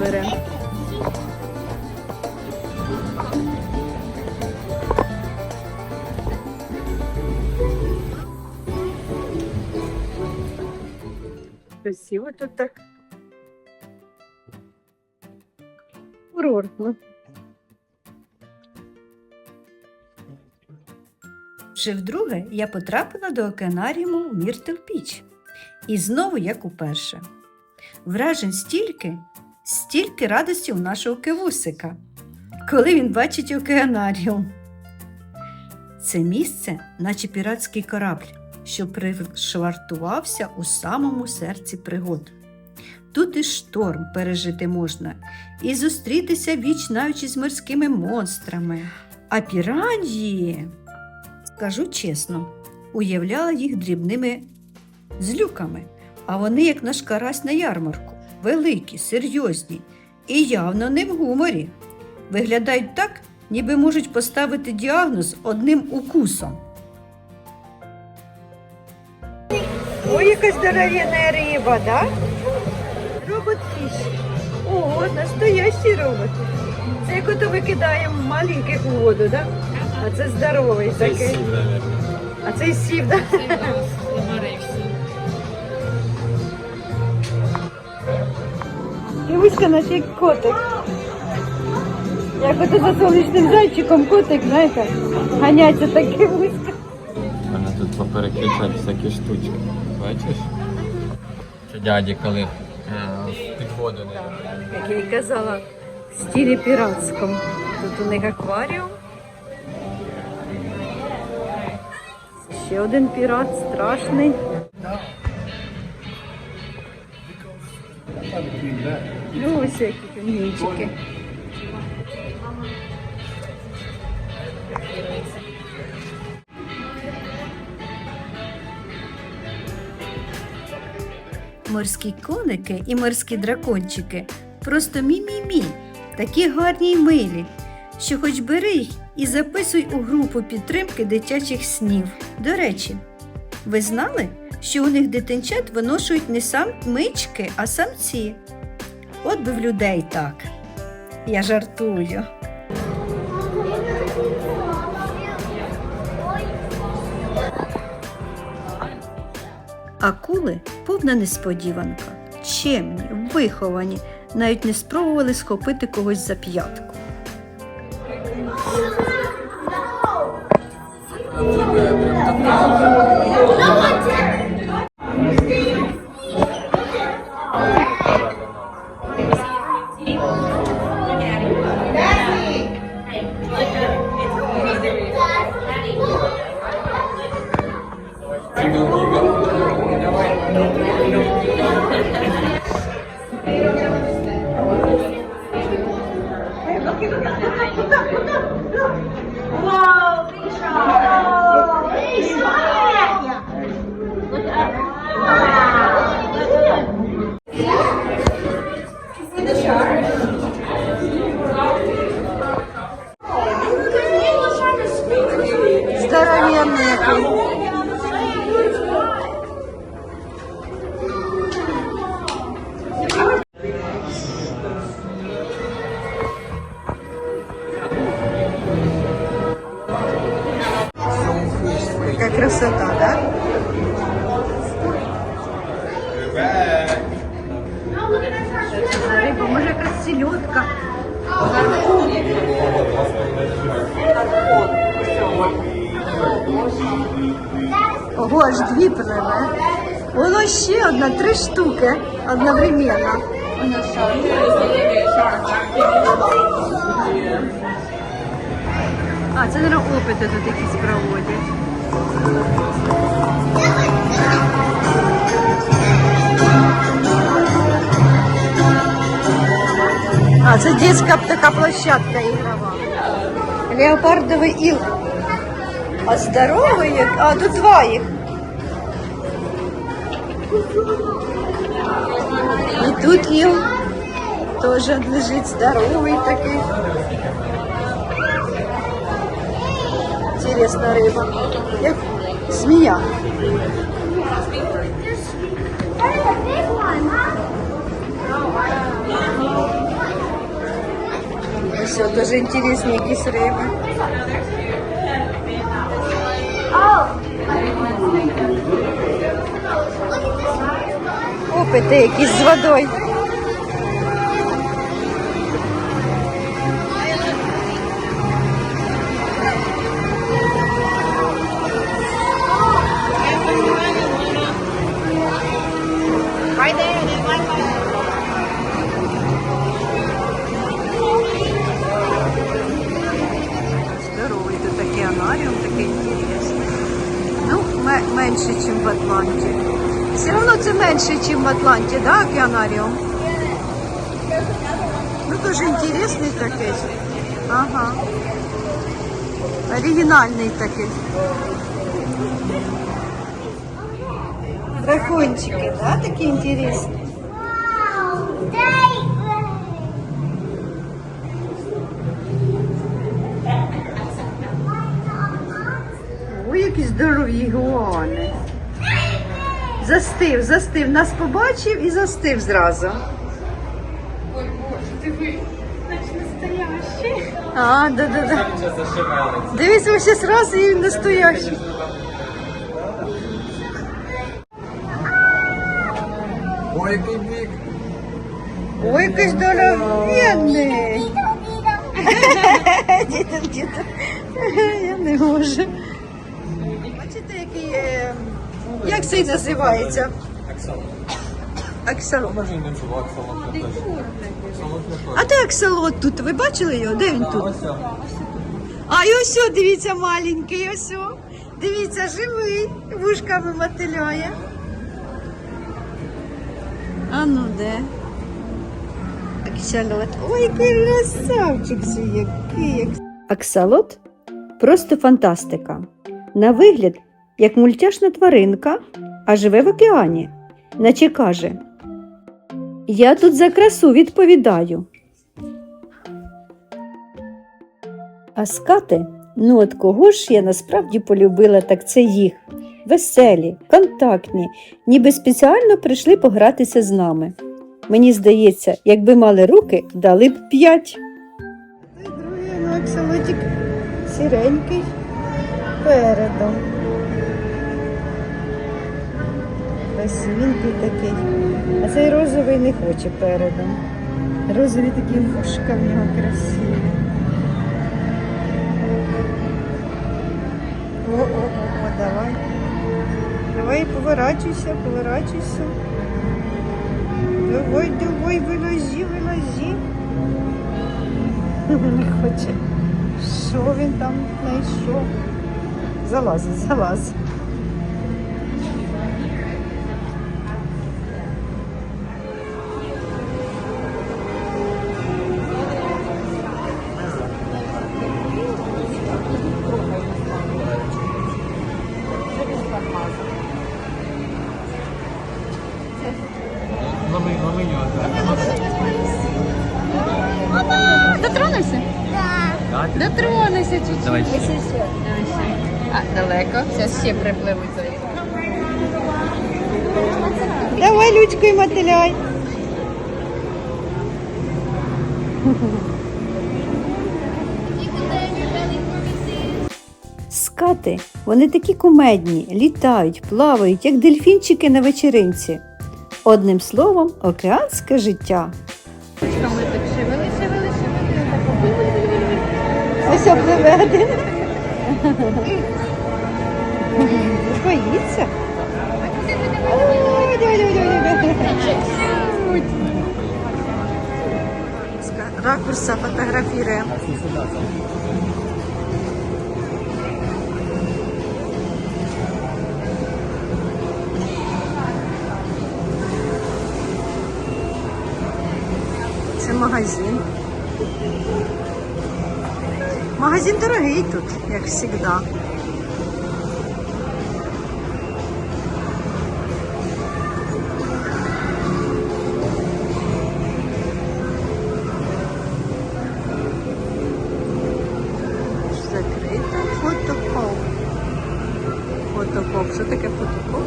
Беремо. Красиво тут так. Курортно. Вже вдруге я потрапила до океанаріуму Міртл Піч. І знову як уперше. Вражень стільки, стільки радості у нашого кивусика, коли він бачить океанаріум. Це місце, наче піратський корабль, що пришвартувався у самому серці пригод. Тут і шторм пережити можна, і зустрітися віч навіть із морськими монстрами. А піранії, скажу чесно, уявляла їх дрібними злюками, а вони, як наш карась на ярмарку, великі, серйозні і явно не в гуморі. Виглядають так, ніби можуть поставити діагноз одним укусом. Ой, якась здоровенна риба, да? Робот-фіш. Ого, настоящий робот. Це як ото викидаємо маленьких у воду, да? А це здоровий такий. А це сів, да? Кивуська наш як котик. Як ото за сонячним зайчиком котик, знаєте, ганяться так кивуська. У мене тут попереключать всякі штучки. Бачиш? Що дяді, коли е, під воду не Як я й казала, в стилі піратському. Тут у них акваріум. Ще один пірат страшний. Ну, ось які пінгвінчики. Морські коники і морські дракончики просто мі-мі-мі, такі гарні й милі, що хоч бери їх і записуй у групу підтримки дитячих снів. До речі, ви знали, що у них дитинчат виношують не самички, а самці? От би в людей так. Я жартую. Акули повна несподіванка. Чемні, виховані, навіть не спробували схопити когось за п'ятку. Здоровенний який. Дві пливе. Воно ще одна, три штуки одновременно. А, це, мабуть, опити тут якісь проводять. А, це дитяча така площадка ігрова. Леопардовий іл. А здоровий, а тут два їх. І тут іл теж лежить здоровий такий. Інтересна риба. Як змія. Все, теж інтересні якісь риби. Опити якісь з водою. Здоровий тут такий анаріум, такий інтересний. Ну, ме- менше, ніж в Атланті. Все одно це менше, ніж в Атланті, да, океанаріум? Ну, дуже інтересний такий. Ага. Оригінальний такий. Дракончики, да, такі інтересні? Ой, які здорові ігуани. Застив, застив. Нас побачив і застив зразу. Ой, Боже, диви. А, да, да, да. Ще. Дивись, ось зразу і він настоящий. Ой, який бік. Ой, який здоровенний. Діду, діду. Я не можу. Бачите, який, е, як це називається? Аксалот. А де аксалот тут? Ви бачили його? Де він тут? А і ось, о, дивіться, маленький, ось. о. Дивіться, живий, вушками мотиляє. А ну де? Аксалот. Ой, який красавчик це який. Аксалот просто фантастика. На вигляд, як мультяшна тваринка, а живе в океані. Наче каже. Я тут за красу відповідаю. А скати, ну от кого ж я насправді полюбила, так це їх. Веселі, контактні, ніби спеціально прийшли погратися з нами. Мені здається, якби мали руки, дали б п'ять. Другий ну, аксолотик сіренький передом. Красивенький такий. А цей розовий не хоче передом. Розові такі вушка в нього красиві. О, о, о, о, давай. Давай поворачуйся, поворачуйся. Давай, давай, вилазі, вилазі. Не хоче. Що він там знайшов? Залазить, залазить. Його. Дотронешся? Да, Дотронешся чуть-чуть. Давай ще. Давай ще. А, далеко. Зараз ще припливуть за ним. Давай лючкою мотиляй. Скати, вони такі кумедні, літають, плавають, як дельфінчики на вечеринці. Одним словом, океанське життя. Ми так шевели, шевели, шевели. Ось обливе. Боїться. Ракурса фотографируем. Це магазин. Магазин дорогий тут, як завжди. Закрито фотокоп. Фотокоп. Що таке фотокоп?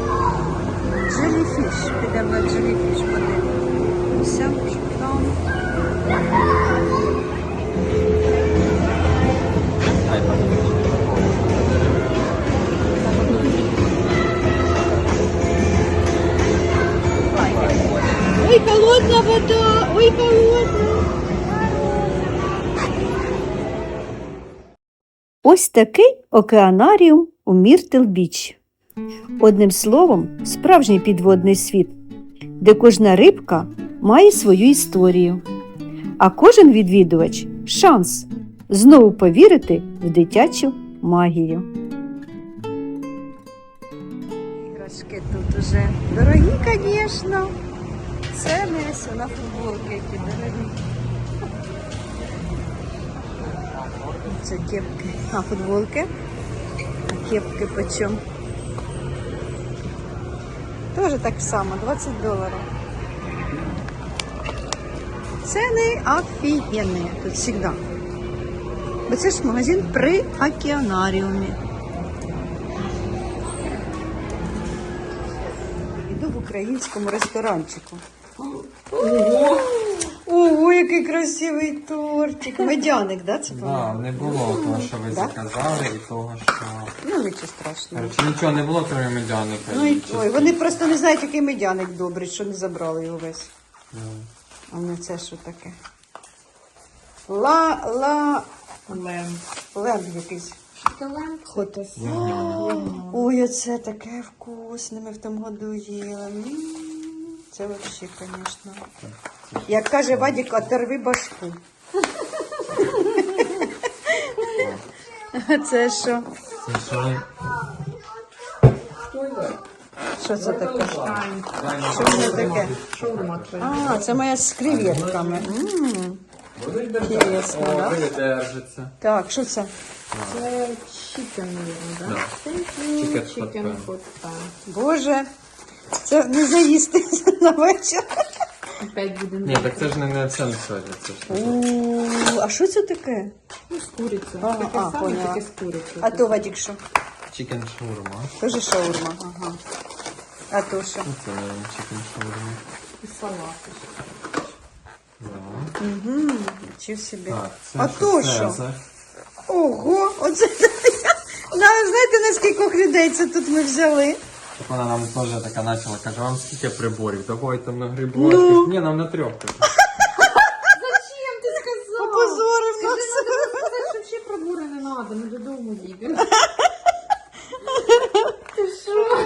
Джеліфіш. Підемо на джеліфіш подивимося. що там. Ой! Ось такий океанаріум у Міртл Біч. Одним словом, справжній підводний світ, де кожна рибка має свою історію, а кожен відвідувач шанс знову повірити в дитячу магію. Іграшки тут уже дорогі, звісно. Це не все на футболки, які дорогі. Це кепки. А, футболки. А кепки почем? Тоже так само, 20 доларів. Ціни офігенні тут завжди. Бо це ж магазин при океанаріумі. Іду в українському ресторанчику. Ого! Ого, який красивий тортик. Медяник, да, це Да, не було того, що ви Да? заказали, і того, що. Ну, нічого страшного. Короче, нічого не було, крім медяника. Ну, і, ой, вони просто не знають, який медяник добрий, що не забрали його весь. Ну, А не це що таке? Ла, ла, лем. Лем якийсь. Хотес. Ой, оце таке вкусне, ми в тому году їли. М, Це взагалі, звісно. Як каже Вадік, оторви башку. А це що? Це що? Що це таке? Що це таке? А, це моя з креветками. М, Інтересно, О, да? держиться. Так, що це? Це чікен, мабуть, Да. да? Чікен Чікен хот хот Боже, це не заїсти на вечір. Опять буде Ні, так це ж не на всем сьогодні. Це ж У, А що це таке? Ну, з курицею. Ага, Таке а, саме, поняла. тільки з курицею. А то Вадік що? чікен шаурма. Тоже шаурма. Ага. А то що? Ну, Це не чікен шаурма. І салати. Да. Угу. Чи собі. Так, це а то що? Цезар. Ого, оце На, знаєте, наскільки людей це тут ми взяли? Так вона нам теж така почала, каже, вам скільки приборів? Давай там на грибу. Ну. Ні, нам на трьох. каже. Зачем ти сказала? Опозорив Скажи, нас. надо було сказати, що ще пробури не треба, ми додому їдемо.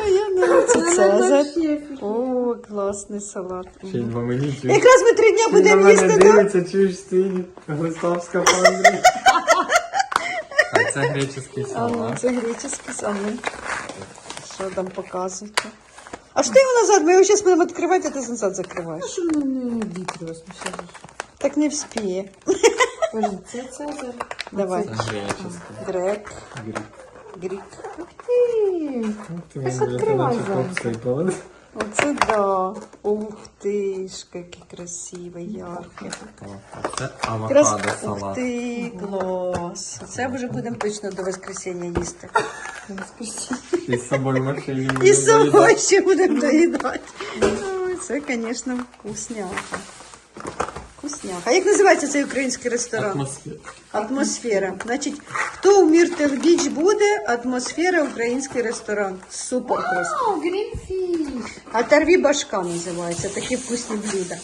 Я не це Це Цезар. вообще О, класний салат. Ще й два мені чуєш. Якраз ми три дня Ти на будемо мене їсти, так? дивиться, чуєш стоїть Густавська пандрі. Так, це греческий А ну, салат. це греческий салат. Що там показуєте? А що ти його назад? Ми його зараз будемо відкривати, а ти назад закриваєш. Що воно не вітрилось? Ну. Так не вспіє. Подожди, це Цезар. Давай. Грек, Грік. грік. Ух Ти Так мені відкривай, обсипала. Оце да. Ух ти ж, який красивий, яркий. Це Крас... авокадо Ух салат. ти, клас. Це вже будемо точно до воскресіння їсти. І з собою в машині. І з собою ще будемо доїдати. Ой, це, звісно, вкусняха. Вкусняха. А як називається цей український ресторан? Атмосфера. Атмосфера. Значить, хто у Міртел Біч буде, атмосфера український ресторан. Супер просто. О, грінфіш. Оторви башка називається, такі вкусні блюда.